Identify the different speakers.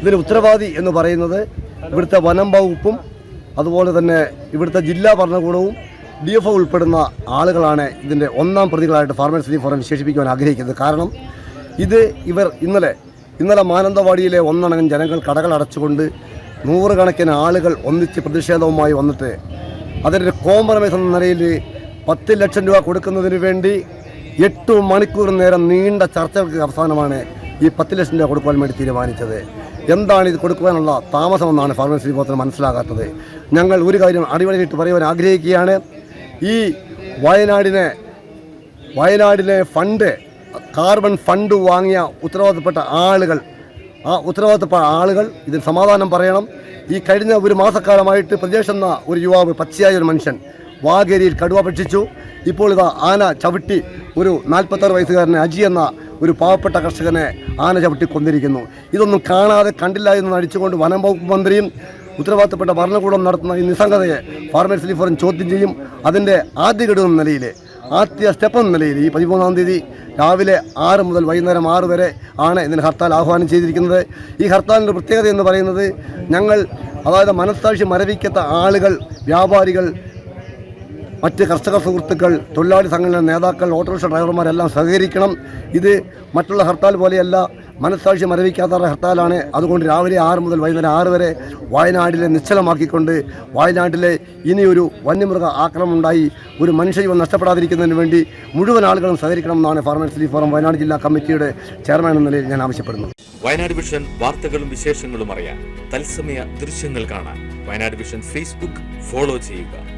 Speaker 1: ഇതിന് ഉത്തരവാദി എന്ന് പറയുന്നത് ഇവിടുത്തെ വനം വകുപ്പും അതുപോലെ തന്നെ ഇവിടുത്തെ ജില്ലാ ഭരണകൂടവും ഡി എഫ് ഉൾപ്പെടുന്ന ആളുകളാണ് ഇതിന്റെ ഒന്നാം പ്രതികളായിട്ട് ഫാർമേഴ്സ് ഡി ഫോറം വിശേഷിപ്പിക്കുവാൻ ആഗ്രഹിക്കുന്നത്. കാരണം ഇത് ഇവർ ഇന്നലെ ഇന്നലെ മാനന്തവാടിയിലെ ഒന്നടങ്കം ജനങ്ങൾ കടകൾ അടച്ചുകൊണ്ട് നൂറുകണക്കിന് ആളുകൾ ഒന്നിച്ച് പ്രതിഷേധവുമായി വന്നിട്ട് അതിന്റെ കോംപ്രമൈസ് എന്ന നിലയിൽ പത്ത് ലക്ഷം രൂപ കൊടുക്കുന്നതിന് വേണ്ടി എട്ട് മണിക്കൂർ നേരം നീണ്ട ചർച്ചകൾക്ക് അവസാനമാണ് ഈ പത്ത് ലക്ഷം രൂപ കൊടുക്കുവാൻ വേണ്ടി തീരുമാനിച്ചത്. എന്താണ് ഇത് കൊടുക്കുവാനുള്ള താമസമെന്നാണ് ഫാർമസി വിഭാഗത്തിന് മനസ്സിലാകാത്തത്. ഞങ്ങൾ ഒരു കാര്യം അടിവരയിട്ട് പറയുവാൻ ആഗ്രഹിക്കുകയാണ്. ഈ വയനാടിനെ വയനാടിലെ ഫണ്ട് കാർബൺ ഫണ്ട് വാങ്ങിയ ഉത്തരവാദിത്തപ്പെട്ട ആളുകൾ ആ ഉത്തരവാദിത്തപ്പെട്ട ആളുകൾ ഇതിന് സമാധാനം പറയണം. ഈ കഴിഞ്ഞ ഒരു മാസക്കാലമായിട്ട് പ്രദേശം എന്ന ഒരു യുവാവ് പച്ചയായ ഒരു മനുഷ്യൻ വാഗേരിയിൽ കടുവ ഭക്ഷിച്ചു. ഇപ്പോൾ ഇതാ ആന ചവിട്ടി ഒരു നാൽപ്പത്താറ് വയസ്സുകാരനെ അജി എന്ന ഒരു പാവപ്പെട്ട കർഷകനെ ആന ചവിട്ടി കൊന്നിരിക്കുന്നു. ഇതൊന്നും കാണാതെ കണ്ടില്ല എന്ന് നടിച്ചുകൊണ്ട് വനം വകുപ്പ് മന്ത്രിയും ഉത്തരവാദിത്തപ്പെട്ട ഭരണകൂടം നടത്തുന്ന ഈ നിസ്സംഗതയെ ഫാർമേഴ്സ് ലീഗ് ഫോറം ചോദ്യം ചെയ്യും. അതിന്റെ ആദ്യ ഘടകം എന്ന നിലയിൽ ആദ്യ സ്റ്റെപ്പ് എന്ന നിലയിൽ ഈ പതിമൂന്നാം തീയതി രാവിലെ ആറ് മുതൽ വൈകുന്നേരം ആറ് വരെ ആണ് ഇതിന് ഹർത്താൽ ആഹ്വാനം ചെയ്തിരിക്കുന്നത്. ഈ ഹർത്താലിന്റെ പ്രത്യേകത എന്ന് പറയുന്നത് ഞങ്ങൾ അതായത് മനസ്സാക്ഷി മരവിക്കാത്ത ആളുകൾ വ്യാപാരികൾ മറ്റ് കർഷക സുഹൃത്തുക്കൾ തൊഴിലാളി സംഘടന നേതാക്കൾ ഓട്ടോറിക്ഷ ഡ്രൈവർമാരെല്ലാം സഹകരിക്കണം. ഇത് മറ്റുള്ള ഹർത്താൽ പോലെയല്ല മനസ്സാക്ഷി മരവിക്കാത്ത ഹർത്താലാണ്. അതുകൊണ്ട് രാവിലെ ആറ് മുതൽ വൈകുന്നേരം ആറ് വരെ വയനാട്ടിലെ നിശ്ചലമാക്കിക്കൊണ്ട് വയനാട്ടിലെ ഇനിയൊരു വന്യമൃഗ ആക്രമണം ഉണ്ടായി ഒരു മനുഷ്യജീവൻ നഷ്ടപ്പെടാതിരിക്കുന്നതിന് വേണ്ടി മുഴുവൻ ആളുകളും സഹകരിക്കണം എന്നാണ് ഫാർമേഴ്സ് ലീഗ് ഫോറം വയനാട് ജില്ലാ കമ്മിറ്റിയുടെ ചെയർമാൻ എന്ന നിലയിൽ ഞാൻ ആവശ്യപ്പെടുന്നു.
Speaker 2: വയനാട് വിഷൻ വാർത്തകളും വിശേഷങ്ങളും അറിയാൻ തത്സമയ ദൃശ്യങ്ങൾ കാണാൻ വയനാട് വിഷൻ ഫേസ്ബുക്ക് ഫോളോ ചെയ്യുക.